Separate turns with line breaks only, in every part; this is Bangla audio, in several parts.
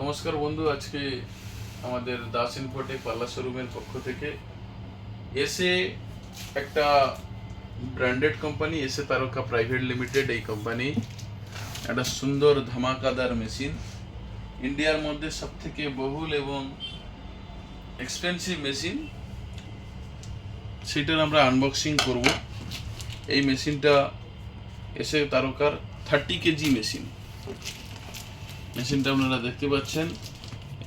নমস্কার বন্ধু, আজকে আমাদের দাস ইনফোটেক পাল্লা শোরুমের পক্ষ থেকে এসে একটা ব্র্যান্ডেড কোম্পানি, এসে তারকা প্রাইভেট লিমিটেড এই কোম্পানি, একটা সুন্দর ধামাকাদার মেশিন, ইন্ডিয়ার মধ্যে সব থেকে বহুল এবং এক্সপেন্সিভ মেশিন। সেটার আমরা আনবক্সিং করব। এই মেশিনটা এসে তারকার থার্টি কেজি মেশিন। মেশিনটা আপনারা দেখতে পাচ্ছেন।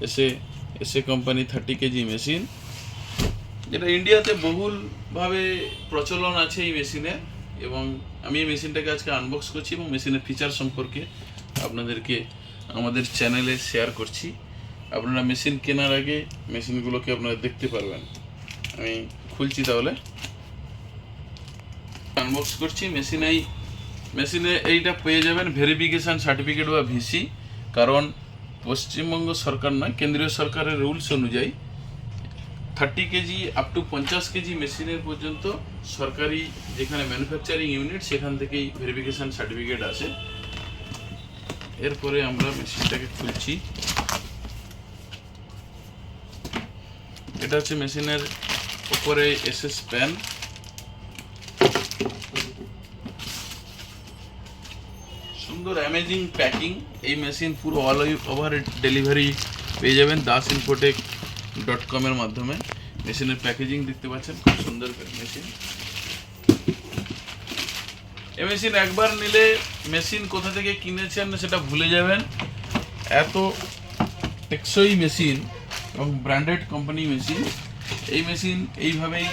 এসে এসে কোম্পানি থার্টি কেজি মেশিন। যেটা ইন্ডিয়াতে বহুলভাবে প্রচলন আছে এই মেশিনের এবং আমি এই মেশিনটাকে আজকে আনবক্স করছি এবং মেশিনের ফিচার সম্পর্কে আপনাদেরকে আমাদের চ্যানেলে শেয়ার করছি। আপনারা মেশিন কেনার আগে মেশিনগুলোকে আপনারা দেখতে পারবেন। আমি খুলছি তাহলে। আনবক্স করছি। মেশিনেই মেশিনে এইটা পেয়ে যাবেন ভেরিফিকেশান সার্টিফিকেট বা ভিসি কারণ পশ্চিমবঙ্গ সরকার নয় কেন্দ্রীয় সরকারের রুলস অনুযায়ী থার্টি কেজি আপ টু পঞ্চাশ কেজি মেশিনের পর্যন্ত সরকারি যেখানে ম্যানুফ্যাকচারিং ইউনিট সেখান থেকেই ভেরিফিকেশান সার্টিফিকেট আসে। এরপরে আমরা মেশিনটাকে খুলছি। এটা হচ্ছে মেশিনের উপরে এসএস প্যান সুন্দর অ্যামেজিং প্যাকিং এই মেশিন পুরো অল ওভার ডেলিভারি পেয়ে যাবেন দাস ইনফোটেক ডট কমের মাধ্যমে। মেশিনের প্যাকেজিং দেখতে পাচ্ছেন, খুব সুন্দর মেশিন এই মেশিন একবার নিলে মেশিন কোথা থেকে কিনেছেন সেটা ভুলে যাবেন। এত টেকসই মেশিন এবং ব্র্যান্ডেড কোম্পানি মেশিন এই মেশিন এইভাবেই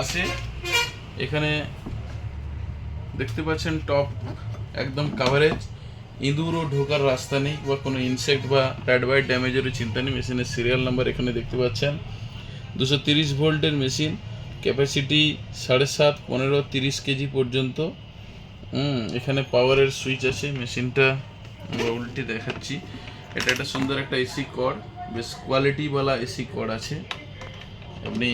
আসে। এখানে দেখতে পাচ্ছেন টপ একদম কাভারেজ ইঁদুরও ঢোকার রাস্তা নেই বা কোনো ইনসেক্ট বা র্যাড বাইট ড্যামেজেরও চিন্তা নেই মেশিনের সিরিয়াল নাম্বার এখানে দেখতে পাচ্ছেন। দুশো তিরিশ ভোল্টের মেশিন ক্যাপাসিটি সাড়ে সাত, পনেরো, তিরিশ কেজি পর্যন্ত। এখানে পাওয়ারের সুইচ আছে মেশিনটা আমরা উল্টে দেখাচ্ছি। এটা একটা সুন্দর একটা এসি কর্ড বেশ কোয়ালিটিওয়ালা এসি কর্ড আছে। আপনি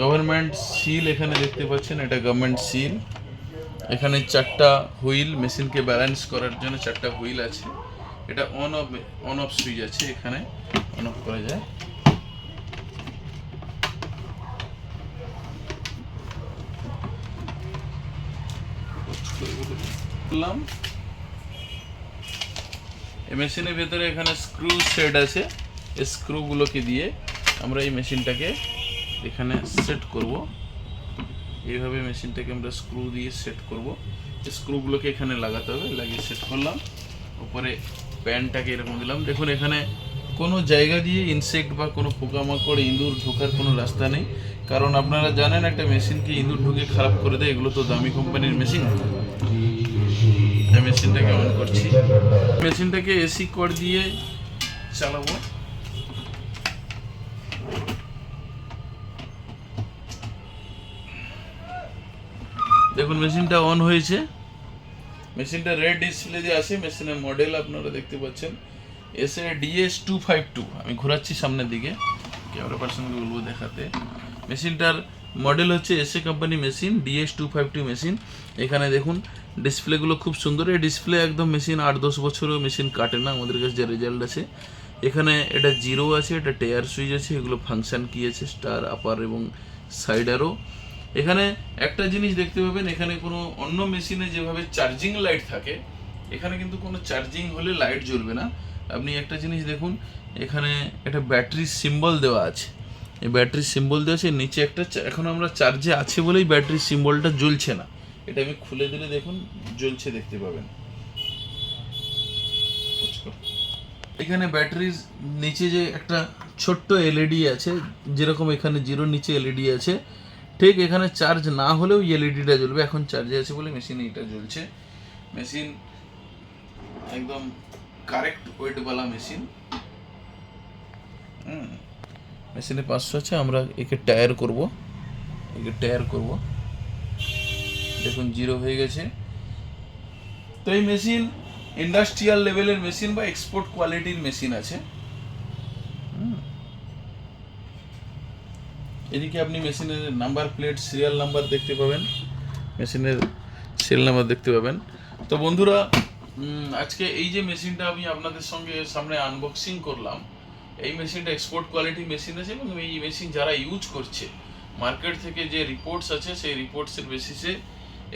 গভর্নমেন্ট সিল এখানে দেখতে পাচ্ছেন, এটা গভর্নমেন্ট সিল এখানে চারটা হুইল মেশিনকে ব্যালেন্স করার জন্য চারটা হুইল আছে। এটা on off on off switch আছে এখানে। অন অফ করা যায়। এই মেশিনের ভেতরে এখানে স্ক্রু সেট আছে। এই স্ক্রুগুলোকে দিয়ে আমরা এই মেশিনটাকে এখানে সেট করব। এইভাবে মেশিনটাকে আমরা স্ক্রু দিয়ে সেট করব। স্ক্রুগুলোকে এখানে লাগাতে হবে, লাগিয়ে সেট করলাম। উপরে প্যানটাকে এরকম দিলাম। দেখুন, এখানে কোনো জায়গা দিয়ে ইনসেক্ট বা কোনো পোকামাকড়, ইঁদুর ঢোকার কোনো রাস্তা নেই। কারণ আপনারা জানেন, একটা মেশিনকে ইঁদুর ঢুকে খারাপ করে দেয়। এগুলো তো দামি কোম্পানির মেশিন। মেশিনটাকে অন করছি। মেশিনটাকে এসি কর দিয়ে চালাবো। দেখুন, মেশিনটা অন হয়েছে। মেশিনটা রেড ডিসপ্লে দিয়ে আছে, মেশিনের মডেল আপনারা দেখতে পাচ্ছেন। S A DS two five two, আমি ঘোরাচ্ছি সামনের দিকে, ক্যামেরা পার্সনকে বলব দেখাতে। মেশিনটার মডেল হচ্ছে SA company machine DS two five two machine এখানে দেখুন ডিসপ্লেগুলো খুব সুন্দর। এই ডিসপ্লে একদম মেশিন আট দশ বছরও মেশিন কাটে না, আমাদের কাছে যে রেজাল্ট আছে। এখানে এটা জিরো আছে, এটা টেয়ার সুইচ আছে, এগুলো ফাংশন কি আছে স্টার আপার এবং সাইডারও এখানে একটা জিনিস দেখতে পাবেন, এখানে কোনো অন্য মেশিনে যেভাবে চার্জিং লাইট থাকে, এখানে কিন্তু কোনো চার্জিং হলে লাইট জ্বলবে না। আপনি একটা জিনিস দেখুন, এখানে একটা ব্যাটারির সিম্বল দেওয়া আছে। এই ব্যাটারির সিম্বল দেওয়া আছে, নিচে একটা এখন আমরা চার্জে আছে বলেই ব্যাটারির সিম্বলটা জ্বলছে না। এটা আমি খুলে দিলে দেখুন, জ্বলছে দেখতে পাবেন। এখানে ব্যাটারির নিচে যে একটা ছোট্ট এলইডি আছে, যেরকম এখানে জিরোর নিচে এলইডি আছে ঠিক, এখানে চার্জ না হলেও এলইডিটা জ্বলবে। এখন চার্জে আছে বলে মেশিনে এটা জ্বলছে। মেশিন একদম কারেক্ট ওয়েটওয়ালা মেশিন মেশিনে পাঁচশো আছে, আমরা একে টায়ার করব। একে টায়ার করব। দেখুন জিরো হয়ে গেছে। তো এই মেশিন ইন্ডাস্ট্রিয়াল লেভেলের মেশিন বা এক্সপোর্ট কোয়ালিটির মেশিন আছে। এদিকে আপনি মেশিনের নাম্বার প্লেট সিরিয়াল নাম্বার দেখতে পাবেন। মেশিনের সিরিয়াল নাম্বার দেখতে পাবেন। তো বন্ধুরা আজকে এই যে মেশিনটা আমি আপনাদের সঙ্গে সামনে আনবক্সিং করলাম, এই মেশিনটা এক্সপোর্ট কোয়ালিটি মেশিন আছে এবং এই মেশিন যারা ইউজ করছে মার্কেট থেকে যে রিপোর্টস আছে, সেই রিপোর্টসের বেসিসে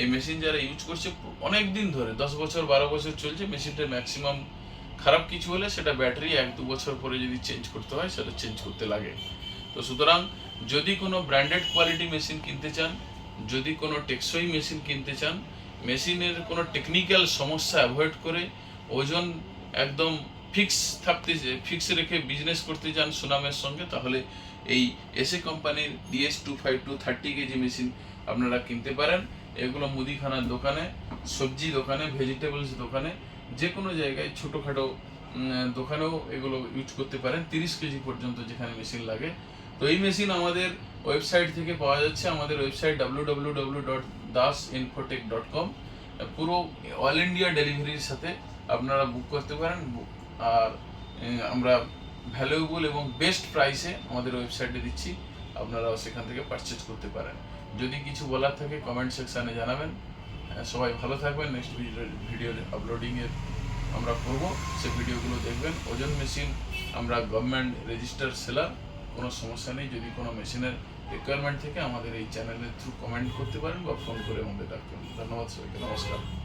এই মেশিন যারা ইউজ করছে, অনেক দিন ধরে, দশ বছর, বারো বছর চলছে মেশিনটা ম্যাক্সিমাম খারাপ কিছু হলে সেটা ব্যাটারি এক, দু বছর পরে যদি চেঞ্জ করতে হয়, সেটা চেঞ্জ করতে লাগে। তো সুতরাং যদি কোনো ব্র্যান্ডেড কোয়ালিটি মেশিন কিনতে চান, যদি কোনো টেকসই মেশিন কিনতে চান, মেশিনের কোনো টেকনিক্যাল সমস্যা অ্যাভয়েড করে ওজন একদম ফিক্স থাকতে ফিক্স রেখে বিজনেস করতে চান সুনামের সঙ্গে, তাহলে এই এসএ কোম্পানির DS two five two thirty kg machine আপনারা কিনতে পারেন। এগুলো মুদিখানার দোকানে, সবজি দোকানে ভেজিটেবলস দোকানে যে কোনো জায়গায় ছোটোখাটো দোকানেও এগুলো ইউজ করতে পারেন। তিরিশ কেজি পর্যন্ত যেখানে মেশিন লাগে তো এই মেশিন আমাদের ওয়েবসাইট থেকে পাওয়া যাচ্ছে। আমাদের website W W dot Das infotech dot com পুরো অল ইন্ডিয়া ডেলিভারির সাথে আপনারা বুক করতে পারেন। আর আমরা ভ্যালুয়েবল এবং বেস্ট প্রাইসে আমাদের ওয়েবসাইটে দিচ্ছি। আপনারাও সেখান থেকে পারচেজ করতে পারেন। যদি কিছু বলার থাকে কমেন্ট সেকশানে জানাবেন। সবাই ভালো থাকবেন। নেক্সট ভিডিও আপলোডিংয়ের আমরা করব। সেই ভিডিওগুলো দেখবেন। ওজন মেশিন আমরা গভর্নমেন্ট রেজিস্টার সেলার কোনো সমস্যা নেই, যদি কোনো মেশিনের রিকোয়ারমেন্ট থেকে আমাদের এই চ্যানেলের থ্রু কমেন্ট করতে পারেন বা ফোন করে আমাদের ডাকতে পারেন। ধন্যবাদ সবাইকে, নমস্কার।